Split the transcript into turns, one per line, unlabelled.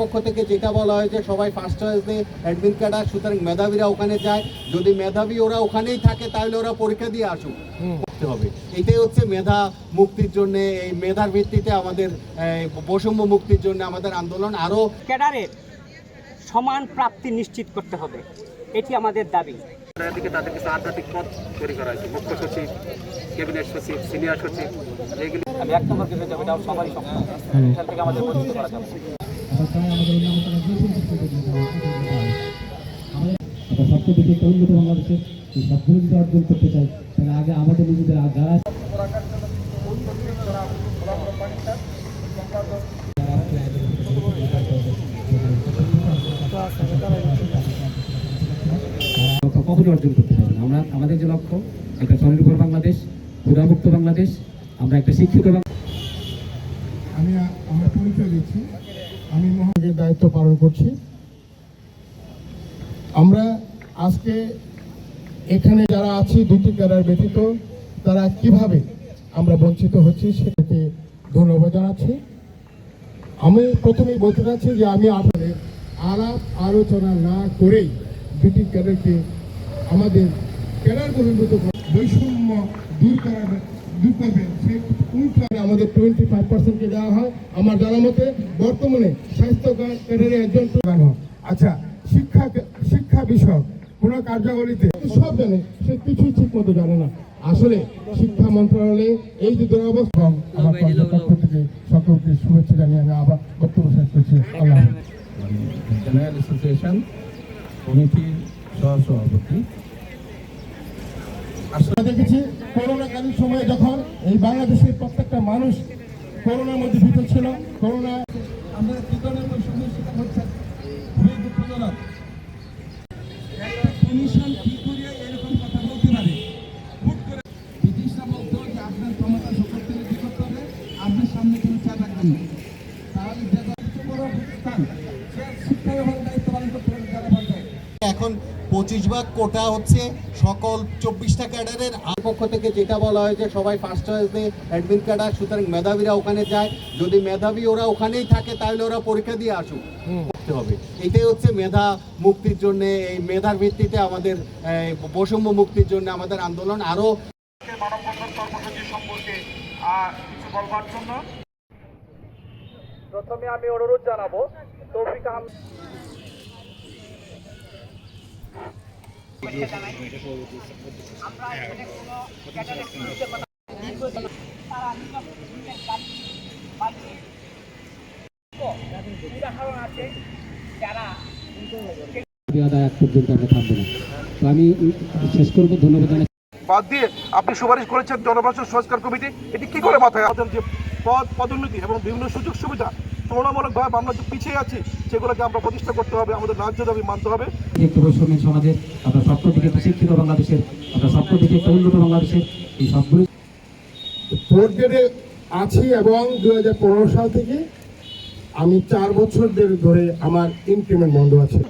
পক্ষ থেকে যেটা বলা হয়েছে সবাই ফার্স্ট চয়েসে অ্যাডমিন ক্যাডার সুতরাং মেধাবীরা ওখানে যায়। যদি মেধাবী ওরা ওখানেই থাকে তাহলে ওরা পরীক্ষা দিয়ে আসুক। করতে হবে। এটাই হচ্ছে মেধা মুক্তির জন্য এই মেধার ভিত্তিতে আমাদের বৈষম্য মুক্তির জন্য আমাদের আন্দোলন আরও
ক্যাডারের সমান প্রাপ্তি নিশ্চিত করতে হবে। এটি আমাদের দাবি।
দিকে তাদের কিছু আধ্যাত্মিক পদ তৈরি করা হয়েছে। মুখ্য সচিব ক্যাবিনেট সচিব সিনিয়র সচিব এইগুলি
আমি এক নম্বর সবারই সক্ষম এখান থেকে আমাদের করা যাবে।
সবগুলো যদি অর্জন করতে চাই আগে আমাদের কখনো অর্জন করতে পারব আমরা আমাদের যে লক্ষ্য একটা স্বনির্ভর বাংলাদেশ, ক্ষুধামুক্ত বাংলাদেশ, আমরা একটা শিক্ষিত
আমি আমার পরিচয় দিচ্ছি। আমি মহাজের দায়িত্ব পালন করছি। আমরা আজকে এখানে যারা আছি, দুটি ক্যাডার ব্যতীত তারা কীভাবে আমরা বঞ্চিত হচ্ছি সেটাকে ধন্যবাদ জানাচ্ছি। আমি প্রথমেই বলতে চাচ্ছি যে আমি আপনাদের আলাপ আলোচনা না করেই দুটি ক্যাডারকে আমাদের ক্যাডার করে বৈষম্য দূর করার আমাদের টোয়েন্টি ফাইভ পার্সেন্টকে দেওয়া হয় আমার জানা মতে বর্তমানে স্বাস্থ্য ক্যাডারে একজন আচ্ছা শিক্ষা শিক্ষা বিষয়ক কোনো কার্যাবলীতে জানে, সে কিছুই ঠিক মতো জানে না। আসলে শিক্ষা মন্ত্রণালয়ে এই যে দুরবস্থা আমার সকলকে শুভেচ্ছা জানিয়ে আমি আবার বক্তব্য শেষ করছি। আল্লাহ আসলে দেখেছি করোনাকালীন সময়ে যখন এই বাংলাদেশের প্রত্যেকটা মানুষ করোনার মধ্যে ভীত ছিল, করোনা আমরা কি ধরনের বৈষম্যের শিকার হচ্ছেন খুবই দুঃখজনক কমিশন কি করে এরকম কথা বলতে পারে? হুট করে ব্রিটিশরা বলতো আপনার ক্ষমতা শক্তির কি করতে হবে, আপনার সামনে কোনো চা রাখবেন তাহলে যে যত বড় প্রতিষ্ঠান সে শিক্ষা বিভাগের দায়িত্ব পালন করতে হবে যারা পর্যায়ে
এখন পঁচিশ ভাগ কোটা হচ্ছে সকল চব্বিশটা ক্যাডারের। পক্ষ থেকে যেটা বলা হয়েছে সবাই ফার্স্ট চয়েসে অ্যাডমিন ক্যাডার সুতরাং মেধাবীরা ওখানে যায়। যদি মেধাবী ওরা ওখানেই থাকে তাহলে ওরা পরীক্ষা দিয়ে আসুক। করতে হবে। এটাই হচ্ছে মেধা মুক্তির জন্য এই মেধার ভিত্তিতে আমাদের বৈষম্য মুক্তির জন্য আমাদের আন্দোলন। আরও
প্রথমে আমি অনুরোধ জানাব তৌফিক আহমেদ
উদাহরণ আছে যারা
আদায় আগ পর্যন্ত আমরা থামবো না তো ধন্যবাদ
বাদ দিয়ে আপনি সুপারিশ করেছেন জনবাসন সংস্কার কমিটি। এটি কি করে মাথায় যে পদ পদোন্নতি এবং বিভিন্ন সুযোগ সুবিধা তুলনামূলকভাবে আমরা যে পিছিয়ে আছি সেগুলোকে আমরা প্রতিষ্ঠা করতে হবে আমাদের রাজ্য দাবি মানতে হবে।
একটু বৈষম্যের সমাজের আমরা দিকে একটা শিক্ষিত বাংলাদেশের আমরা স্বপ্ন দিকে একটা উন্নত বাংলাদেশের এই সবগুলি
ফোর্থ গ্রেডে আছি এবং দুই হাজার পনেরো সাল থেকে আমি চার বছর ধরে আমার ইনক্রিমেন্ট বন্ধ আছে।